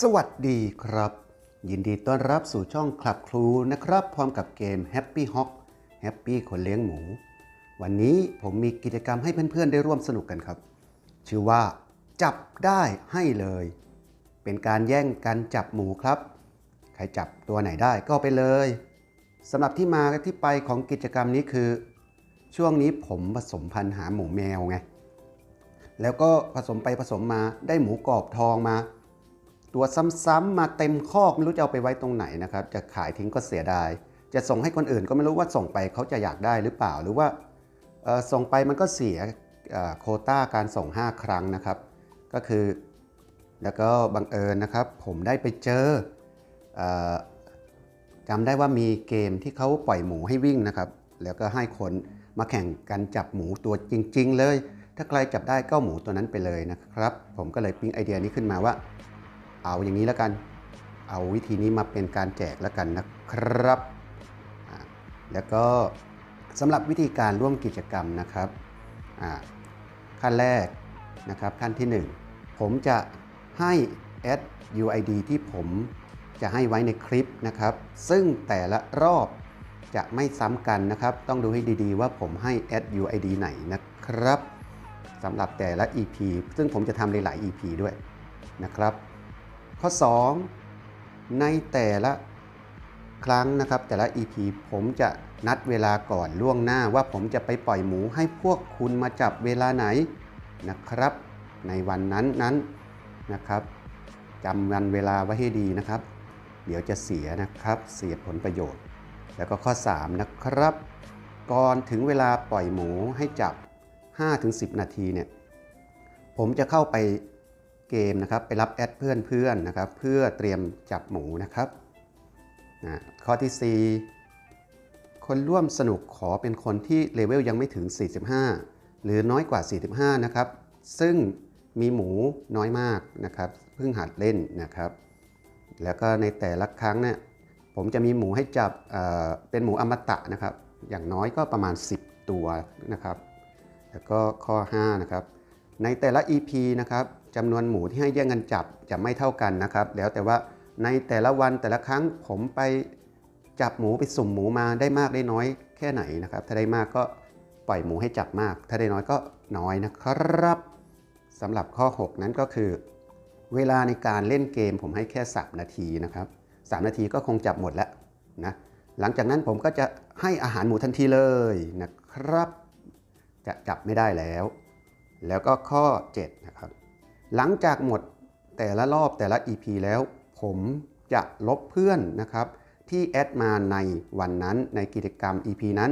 สวัสดีครับ ยินดีต้อนรับสู่ช่องคลับครูนะครับ พร้อมกับเกม Happy Hawk Happy คนเลี้ยงหมู วันนี้ผมมีกิจกรรมให้เพื่อนๆ ได้ร่วมสนุกกันครับ ชื่อว่า จับได้ให้เลย เป็นการแย่งกันจับหมูครับ ใครจับตัวไหนได้ก็ไปเลยสำหรับที่มาที่ไปของกิจกรรมนี้คือ ช่วงนี้ผมผสมพันธุ์หาหมูแมวไงแล้วก็ผสมไปผสมมาได้หมูกรอบทองมา ตัวซ้ำๆมาเต็มคอกไม่รู้จะเอาไปไว้ตรงไหนนะครับ จะขายทิ้งก็เสียดาย จะส่งให้คนอื่นก็ไม่รู้ว่าส่งไปเขาจะอยากได้หรือเปล่า หรือว่าส่งไปมันก็เสียโคต้าการส่ง 5 ครั้งนะครับ ก็คือแล้วก็บังเอิญนะครับ ผมได้ไปเจอจำได้ว่ามีเกมที่เขาปล่อยหมูให้วิ่งนะครับ แล้วก็ให้คนมาแข่งกันจับหมูตัวจริง ๆ เลย ถ้าใครจับได้ก็หมูตัวนั้นไปเลยนะครับ ผมก็เลยปิ๊งไอเดียนี้ขึ้นมาว่า เอาอย่างนี้แล้วกัน เอาวิธีนี้มาเป็นการแจกแล้วกันนะครับ แล้วก็สำหรับวิธีการร่วมกิจกรรมนะครับขั้นแรกนะครับขั้นที่ 1 ผมจะให้ add UID ที่ผมจะให้ไว้ในคลิปนะครับ ซึ่งแต่ละรอบจะไม่ซ้ำกันนะครับ ต้องดูให้ดีๆ ว่าผมให้ add UID ไหนนะครับสำหรับแต่ละ EP ซึ่งผมจะทำในหลาย EP ด้วยนะครับ ข้อ 2 ในแต่ละครั้งนะครับ แต่ละ EP ผมจะนัดเวลาก่อนล่วงหน้าว่าผมจะไปปล่อยหมูให้พวกคุณมาจับเวลาไหนนะครับ ในวันนั้นนั้นนะครับจำวันเวลาไว้ให้ดีนะครับ เดี๋ยวจะเสียนะครับเสียผลประโยชน์ แล้วก็ข้อ 3 นะครับ ก่อนถึงเวลาปล่อยหมูให้จับ 5-10 นาทีเนี่ยผมจะเข้าไป เกมนะครับไปรับแอดเพื่อนเพื่อนนะครับเพื่อเตรียมจับหมูนะครับนะข้อที่ 4 คนร่วมสนุกขอเป็นคนที่เลเวลยังไม่ถึง 45 หรือน้อยกว่า 45 นะครับ ซึ่งมีหมูน้อยมากนะครับเพิ่งหัดเล่นนะครับ แล้วก็ในแต่ละครั้งเนี่ยผมจะมีหมูให้จับเเป็นหมูอมตะนะครับ อย่างน้อยก็ประมาณ 10 ตัวนะครับ แล้วก็ข้อ5นะครับในแต่ละ EP นะครับ จำนวนหมูที่ให้แย่งกันจับจะไม่เท่ากันนะครับ แล้วแต่ว่าในแต่ละวันแต่ละครั้งผมไปจับหมูไปสุ่มหมูมาได้มากได้น้อยแค่ไหนนะครับ ถ้าได้มากก็ปล่อยหมูให้จับมาก ถ้าได้น้อยก็น้อยนะครับสำหรับข้อ 6 นั้นก็คือ เวลาในการเล่นเกมผมให้แค่ 3 นาทีนะครับ3นาทีก็คงจับหมดแล้วนะหลังจากนั้นผมก็จะให้อาหารหมูทันทีเลยนะครับ จะจับไม่ได้แล้ว แล้วก็ข้อ 7 นะครับ หลังจากหมดแต่ละรอบแต่ละ EP แล้ว ผมจะลบเพื่อนนะครับที่แอดมาในวันนั้นในกิจกรรม EP นั้น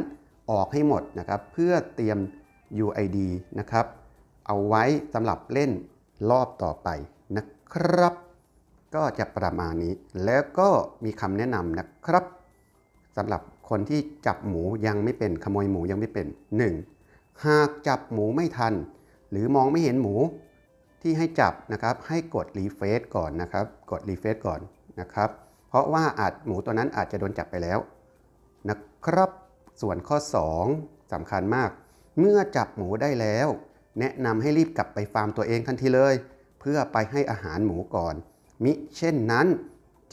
ออกให้หมดนะครับเพื่อเตรียม UID นะครับเอาไว้สำหรับเล่นรอบต่อไปนะครับ ก็จะประมาณนี้แล้วก็มีคำแนะนำนะครับสำหรับคนที่จับหมูยังไม่เป็นขโมยหมูยังไม่เป็น 1. หากจับหมูไม่ทัน หรือมองไม่เห็นหมู ที่ให้จับนะครับให้กดรีเฟซก่อนนะครับกดรีเฟซก่อนนะครับ เพราะว่าอาจหมูตัวนั้นอาจจะโดนจับไปแล้วนะครับส่วนข้อ 2สำคัญมาก เมื่อจับหมูได้แล้ว แนะนำให้รีบกลับไปฟาร์มตัวเองทันทีเลย เพื่อไปให้อาหารหมูก่อน มิเช่นนั้น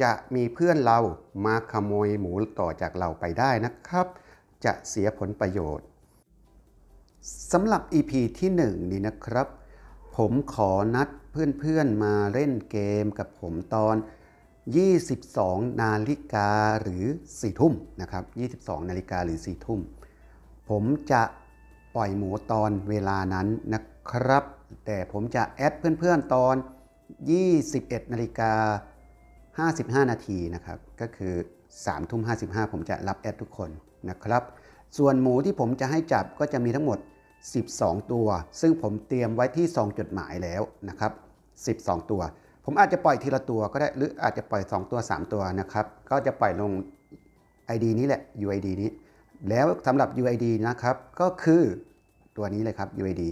จะมีเพื่อนเรามาขโมยหมูต่อจากเราไปได้นะครับ จะเสียผลประโยชน์สำหรับ EP ที่ 1 นี้นะครับ ผมขอนัดเพื่อนๆมาเล่นเกมกับผมตอน 22 นาฬิกาหรือ 4 ทุ่มนะครับ 22 นาฬิกาหรือ 4 ทุ่ม ผมจะปล่อยหมูตอนเวลานั้นนะครับ แต่ผมจะแอดเพื่อนๆตอน 21 นาฬิกา 55 นาทีนะครับ ก็คือ3ทุ่ม55 ผมจะรับแอดทุกคนนะครับ ส่วนหมูที่ผมจะให้จับก็จะมีทั้งหมด 12 ตัว ซึ่งผมเตรียมไว้ที่ซองจดหมายแล้วนะครับ 12 ตัว ผมอาจจะปล่อยทีละตัวก็ได้หรืออาจจะปล่อย 2 ตัว 3 ตัวนะครับ ก็จะปล่อยลง ID นี้แหละ UID นี้ แล้วสำหรับ UID นะครับ ก็คือตัวนี้เลยครับ UID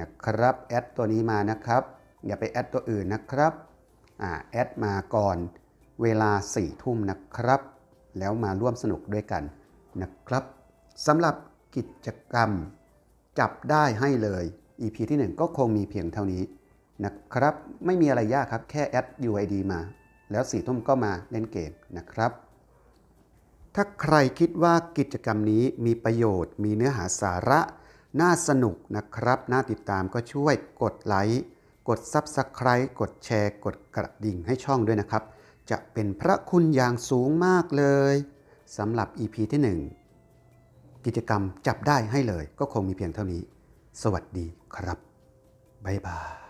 นะครับแอดตัวนี้มานะครับ อย่าไปแอดตัวอื่นนะครับอ่าแอดมาก่อนเวลา4ทุ่มนะครับ แล้วมาร่วมสนุกด้วยกันนะครับสำหรับกิจกรรม จับได้ให้เลย EP ที่ 1 ก็คงมีเพียงเท่านี้นะครับไม่มีอะไรยากครับแค่แอด UID มา แล้วสี่ทุ่มก็มาเล่นเกมนะครับ ถ้าใครคิดว่ากิจกรรมนี้มีประโยชน์ มีเนื้อหาสาระ น่าสนุกนะครับ น่าติดตามก็ช่วยกดไลค์กด Subscribe กดแชร์ กดกระดิ่งให้ช่องด้วยนะครับ จะเป็นพระคุณอย่างสูงมากเลยสำหรับ EP ที่ 1 กิจกรรมจับได้ให้เลย ก็คงมีเพียงเท่านี้ สวัสดีครับ บ๊ายบาย